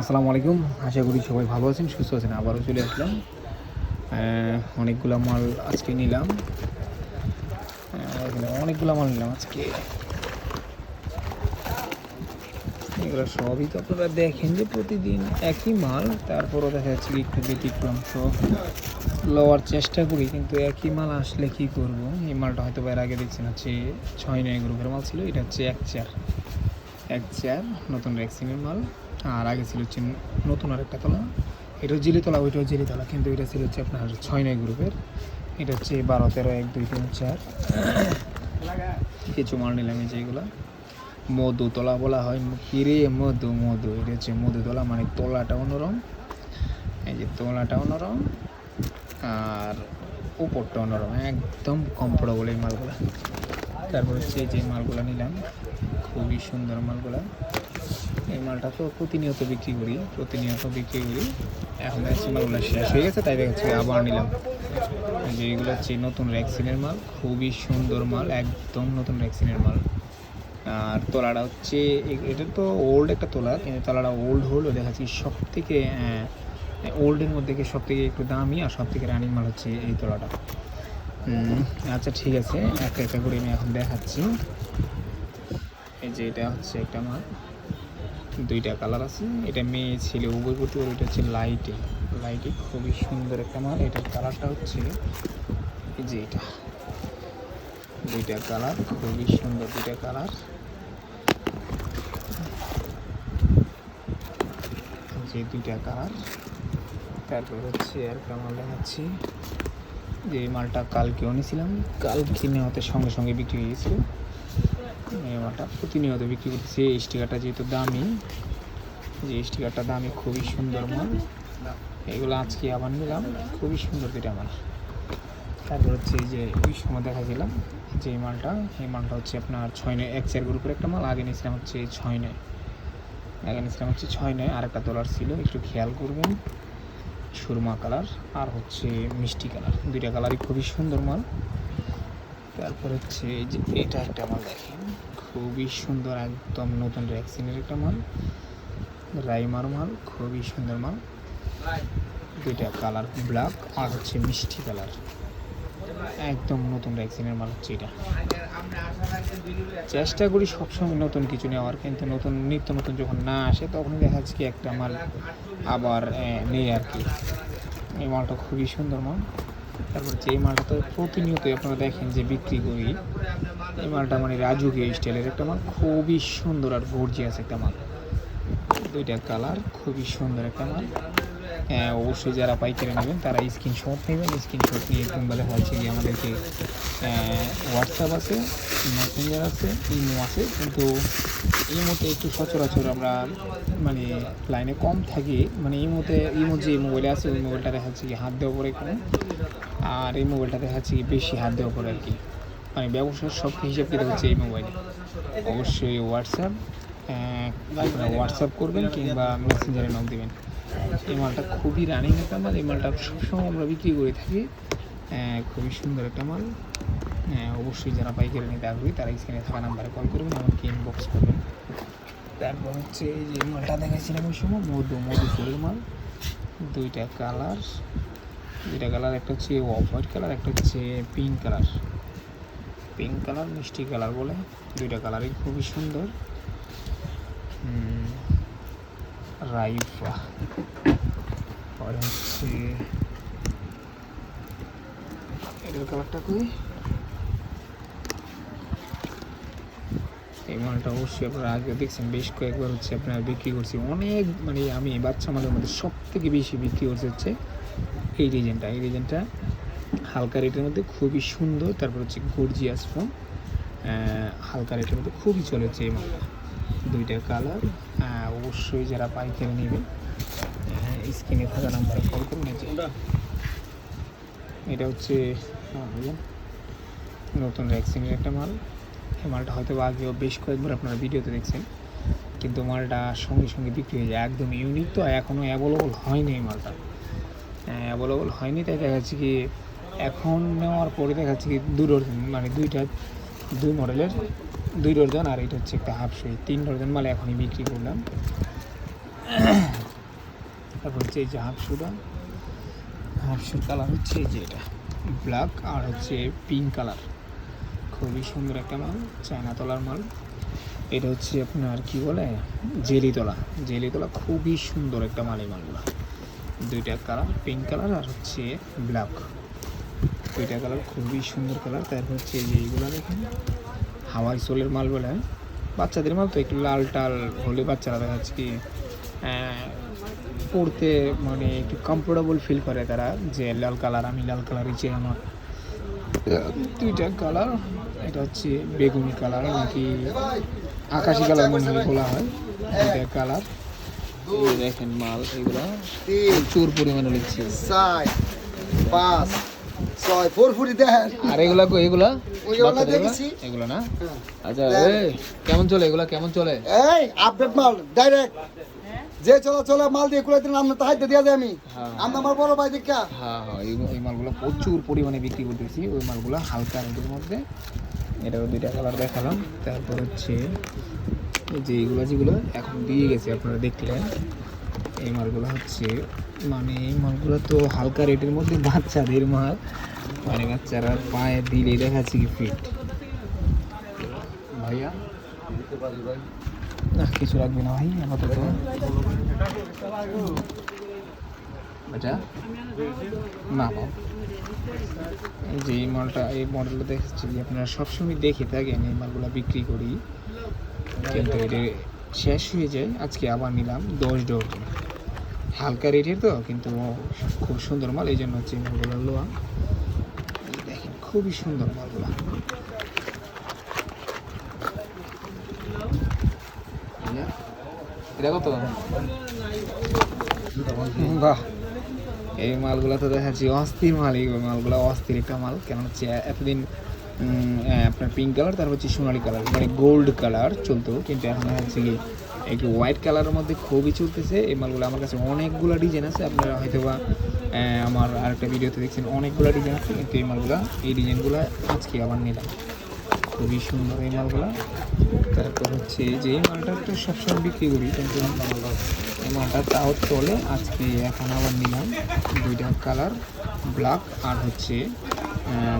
আসসালামু আলাইকুম। আশা করি সবাই ভালো আছেন, সুস্থ আছেন। আবারও চলে আসলাম। অনেকগুলা মাল আজকে নিলাম। অনেকগুলা মাল নিলাম আজকে। এগুলো সবই তো আপনারা দেখেন যে প্রতিদিন একই মাল, তারপরও দেখা যাচ্ছে কি একটু ব্যতিক্রম। তো লওয়ার চেষ্টা করি, কিন্তু একই মাল আসলে কি করব? এই মালটা হয়তো এর আগে দেখছেন, হচ্ছে ছয় নয় গ্রুপের মাল ছিল, এটা হচ্ছে এক চার। এক চেয়ার নতুন ভ্যাকসিনের মাল। আর আগে ছিল হচ্ছে নতুন আরেকটা তলা। এটাও জিলিতলা ওইটাও জিলিতলা কিন্তু এটা ছিল হচ্ছে আপনার ছয় নয় গ্রুপের। এটা হচ্ছে বারো, তেরো, এক, দুই, তিন, চার। কিছু মাল নিলাম এই যেগুলো মধুতলা বলা হয়। কিরে মধু মধু, এটা হচ্ছে মধুতলা মানে তলাটা অন্যরম এই যে তলাটা অন্যরম আর উপরটা অন্যরম একদম কমফোর্টেবল এই মালগুলা। তারপর হচ্ছে যে মালগুলা নিলাম, খুবই সুন্দর মালগুলো। এই মালটা তো প্রতিনিয়ত বিক্রি করি, প্রতিনিয়ত বিক্রি করি। এখন দেখছি মালগুলো শেষ হয়ে গেছে, তাই দেখাচ্ছি আবার নিলাম। যে এগুলো হচ্ছে নতুন ভ্যাকসিনের মাল, খুবই সুন্দর মাল, একদম নতুন ভ্যাকসিনের মাল। আর তোলাটা হচ্ছে এটা তো ওল্ড একটা তোলা, কিন্তু তোলাটা ওল্ড হলো দেখাচ্ছি সব থেকে ওল্ডের মধ্যে সব থেকে একটু দামি আর সব থেকে রানিং মাল হচ্ছে এই তোলাটা। আচ্ছা ঠিক আছে, একটা একটা করে আমি এখন দেখাচ্ছি। এই যে এটা হচ্ছে একটা মাল। দুইটা কালার আছে। এটা মেয়ে, ছেলে, উভয় করতে পারে এটা হচ্ছে লাইটে। লাইটে খুবই সুন্দর একটা মাল। এটার কালারটা হচ্ছে যে এটা। দুইটা কালার, খুবই সুন্দর দুইটা কালার। যে দুইটা কালার। তারপর হচ্ছে একটা মাল দেখাচ্ছি। যে মালটা কালকে এনেছিলাম কালকে নেওয়াতে সঙ্গে সঙ্গে বিক্রি হয়ে গেছিল এই মালটা প্রতিনিয়ত বিক্রি করতেছি। এই স্টিকারটা যেহেতু দামি যে স্টিকারটা দামি, খুবই সুন্দর মাল। এগুলো আজকে আবার নিলাম, খুবই সুন্দর দুইটা মাল। তারপর হচ্ছে যে ওই সময় দেখাছিলাম যে এই মালটা এই মালটা হচ্ছে আপনার ছয় নয়, এক চার গ্রুপের একটা মাল, আগে নিয়েছিলাম হচ্ছে ছয় নয়। আগে নিয়েছিলাম হচ্ছে ছয় নয় আর একটা তোলার ছিল, একটু খেয়াল করবেন। সুরমা কালার আর হচ্ছে মিষ্টি কালার। দুইটা কালারই খুবই সুন্দর মাল। তারপর হচ্ছে যে এটা একটা মাল দেখেন। খুবই সুন্দর একদম নতুন ভ্যাকসিনের একটা মাল রাইমার মাল খুবই সুন্দর মাল দুইটা কালার ব্ল্যাক আর হচ্ছে মিষ্টি কালার একদম নতুন ভ্যাকসিনের মাল হচ্ছে এটা। চেষ্টা করি সবসময় নতুন কিছু নেওয়ার, কিন্তু নতুন, নিত্য নতুন যখন না আসে, তখন দেখা যাচ্ছে কি একটা মাল আবার নেই আর কি। এই মালটা খুবই সুন্দর মাল তারপর যে এই মালটা প্রতিনিয়তই আপনারা দেখেন যে বিক্রি করি। এই মালটা মানে রাজুকীয় স্টাইলের একটা মাল, খুবই সুন্দর আর গর্জিয়াস একটা মাল। দুইটা কালার খুবই সুন্দর একটা মাল। হ্যাঁ অবশ্যই যারা পাইকারি নেবেন, তারা স্ক্রিনশট নেবেন। স্ক্রিনশট নিয়ে কিংবা দেখা যাচ্ছে কি আমাদেরকে হোয়াটসঅ্যাপ আছে মেসেঞ্জার আছে ইমো আছে। কিন্তু ইমোতে একটু সচরাচর আমরা মানে লাইনে কম থাকি। মানে ইমোতে ইমো যে মোবাইলে আছে, ওই মোবাইলটা দেখা যাচ্ছে কি হাত দেওয়া পরে কোনো আর এই মোবাইলটা দেখা যাচ্ছে কি বেশি হাত দেওয়া পরে আর কি। মানে ব্যবসার সব হিসাব কিতাব হচ্ছে এই মোবাইলে। অবশ্যই হোয়াটসঅ্যাপ আপনারা হোয়াটসঅ্যাপ করবেন কিংবা মেসেঞ্জারে নক দেবেন। এই মালটা খুবই রানিং একটা মাল। এই মালটা সবসময় আমরা বিক্রি করে থাকি। খুবই সুন্দর একটা মাল। অবশ্যই যারা পাইকারি নিতে আগ্রহী, তারা স্ক্রিনে থাকা নাম্বারে কল করবেন এমনকি ইনবক্স করবেন। তারপর হচ্ছে এই যে মালটা দেখাইছিলাম ওই সময়, মধু মধু ফুলের মাল। দুইটা কালার দুইটা কালার একটা হচ্ছে অফ হোয়াইট কালার একটা হচ্ছে পিঙ্ক কালার পিঙ্ক কালার মিষ্টি কালার বলে দুইটা কালারই খুবই সুন্দর। রাইফা। আর হচ্ছে, এটার কালারটা কই? এই মালটা অবশ্যই আপনারা আগে দেখছেন, বেশ কয়েকবার হচ্ছে আপনারা বিক্রি করছি। অনেক মানে আমি বাচ্চা মালের মধ্যে সব থেকে বেশি বিক্রি করছে হচ্ছে এই রিজেনটা এই রিজেনটা হালকা রেটের মধ্যে খুবই সুন্দর, তারপর হচ্ছে গর্জিয়াস ফোন হালকা রেটের মধ্যে খুবই চলে হচ্ছে এই মালটা দুইটা কালার অবশ্যই যারা পাইকারি নেবে স্ক্রিনে থাকা নাম্বারে কল করুন এটা হচ্ছে নতুন ভ্যাকসিনের একটা মাল এই মালটা হয়তো আগেও বেশ কয়েকবার আপনারা ভিডিওতে দেখছেন, কিন্তু মালটা সঙ্গে সঙ্গে বিক্রি হয়ে যায়, একদম ইউনিক তো এখনও অ্যাভেলেবল হয়নি এই মালটা অ্যাভেলেবল হয়নি, তাই দেখা যাচ্ছে কি, এখন নেওয়ার পরে দেখা যাচ্ছে কি দু ডর্জন মানে দুইটা দুই মডেলের, দুই ডর্জন আর এটা হচ্ছে একটা হাফ সুই তিন ডর্জন মাল এখনই বিক্রি করলাম। তারপর হচ্ছে এই যে হাফ শুটা হাফ শুট কালার হচ্ছে এই যে এটা ব্ল্যাক আর হচ্ছে পিঙ্ক কালার খুবই সুন্দর একটা মাল, চায়না তলার মাল। এটা হচ্ছে আপনার কি বলে, জেলি তলা জেলি তলা খুবই সুন্দর একটা মাল এই মালগুলো। দুইটা কালার পিঙ্ক কালার আর হচ্ছে ব্ল্যাক দুইটা কালার খুবই সুন্দর কালার। তারপর হচ্ছে যে এইগুলো দেখেন। হাওয়াই সোলের মাল বলে বাচ্চাদের মাল তো একটু লাল টাল হলে বাচ্চারা দেখা যাচ্ছে কি পড়তে মানে একটু কমফোর্টেবল ফিল করে তারা যে লাল কালার আমি লাল কালারই চাই আমার। দুইটা কালার এটা হচ্ছে বেগুনি কালার নাকি আকাশি কালার মনে হয় বলা হয়। দুইটা কালার। দেখেন মাল এগুলো প্রচুর পরিমাণে লিখছে চার পাঁচ ছয় ফোর ফুটি দেখেন আর এগুলা কো এগুলা? ওইগুলো না বাচ্চাদের এগুলা? না? আচ্ছা এই কেমন চলে এগুলা? কেমন চলে? এই আপডেট মাল ডাইরেক্ট যে চলা চলে মাল দিয়ে কুলাই আমরা তাহাই দিয়া যায় আমি হ্যাঁ। আমরা আমার বড় ভাই দেখা। হ্যাঁ হ্যাঁ এই মালগুলো প্রচুর পরিমাণে বিক্রি করতেছি। ওই মালগুলো হালকা মধ্যে এটারও দুইটা কালার দেখালাম। তারপর হচ্ছে যে এইগুলো যেগুলো এখন দিয়ে গেছে, আপনারা দেখলেন। এই মালগুলো হচ্ছে মানে এই মালগুলো তো হালকা রেটের মধ্যে বাচ্চাদের মাল। মানে বাচ্চারা পায়ে দিলে দেখাচ্ছে কি ফিট ভাইয়া? না, কিছু রাখবে না ভাই, আপাতত। আচ্ছা। না বাবা যে এই মালটা, এই মডেলটা দেখেছি, আপনারা সবসময় দেখে থাকেন এই মালগুলো বিক্রি করি। কিন্তু এটা শেষ হয়ে যায়, আজকে আবার নিলাম দশ ডজন হালকা রেটের তো, কিন্তু খুব সুন্দর মাল, এই জন্য হচ্ছে মালগুলো লোয়া। দেখেন, খুবই সুন্দর মালগুলো। এটা কত? বাহ। এই মালগুলো তো দেখাচ্ছি, অস্থির মাল, এই মালগুলো অস্থির একটা মাল। কেন হচ্ছে, এতদিন আপনার পিঙ্ক কালার তারপর হচ্ছে সোনালি কালার মানে গোল্ড কালার চলতো। কিন্তু এখন হচ্ছে কি একটু হোয়াইট কালারের মধ্যে খুবই চলতেছে। এই মালগুলো আমার কাছে অনেকগুলো ডিজাইন আছে। আপনারা হয়তো বা আমার আরেকটা ভিডিওতে দেখছেন, অনেকগুলো ডিজাইন আছে। কিন্তু এই মালগুলো, এই ডিজাইনগুলো আজকে আবার নিলাম। খুবই সুন্দর এই মালগুলো। তারপর হচ্ছে যে মালটা তো সবসময় বিক্রি করি, কিন্তু মালটা তাও চলে। আজকে এখন আবার নিলাম দুইটা কালার, ব্ল্যাক আর হচ্ছে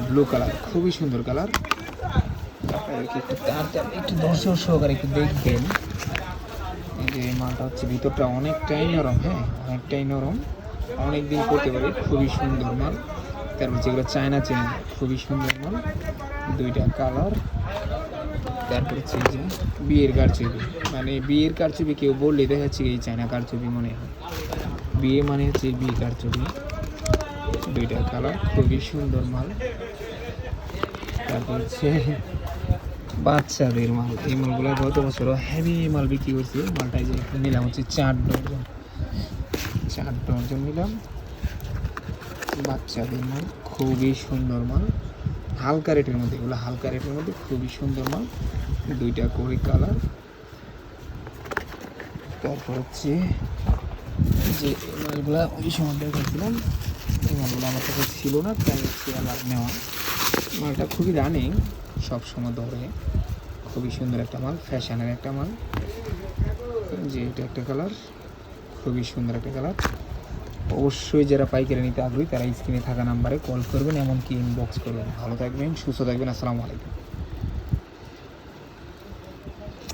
ব্লু কালার। খুবই সুন্দর কালার। একটু তাড়াতাড়ি একটু দর্শক সহকারে একটু দেখবেন। এই যে মালটা হচ্ছে ভিতরটা অনেকটাই নরম হ্যাঁ? অনেকটাই নরম। অনেক দিন করতে পারে, খুবই সুন্দর মাল। তারপর যেগুলো চায়না চেন খুবই সুন্দর মাল। দুইটা কালার। তারপর হচ্ছে যে বিয়ের কারচুপি। মানে বিয়ের কারচুপি কেউ বললে দেখা যাচ্ছে এই চায়না কারচুপি মনে হয়। বিয়ে মানে হচ্ছে বিয়ে কারচুপি। দুইটা কালার, খুবই সুন্দর মাল। তারপর হচ্ছে বাচ্চাদের মাল। এই মালগুলো গত বছর হেভি মাল বিক্রি করছি। মালটাই যে নিলাম হচ্ছে চার ডজন। চার ডজন নিলাম। বাচ্চাদের মাল, খুবই সুন্দর মাল। হালকা রেটের মধ্যে, এগুলো হালকা রেটের মধ্যে খুবই সুন্দর মাল। দুইটা করে কালার। তারপর হচ্ছে যে মালগুলো ওই সময় দেখেছিলাম এই মালগুলো আমার কাছে ছিল না, তাই হচ্ছে আবার নেওয়া। মালটা খুবই রানিং সব সময় ধরে। খুবই সুন্দর একটা মাল ফ্যাশনের একটা মাল। যে এটা একটা কালার খুবই সুন্দর একটা কালার অবশ্যই যারা পাইকারি নিতে আগ্রহী, তারা স্ক্রিনে থাকা নাম্বারে কল করবেন, এমনকি ইনবক্স করবেন। ভালো থাকবেন, সুস্থ থাকবেন, আসসালামু আলাইকুম।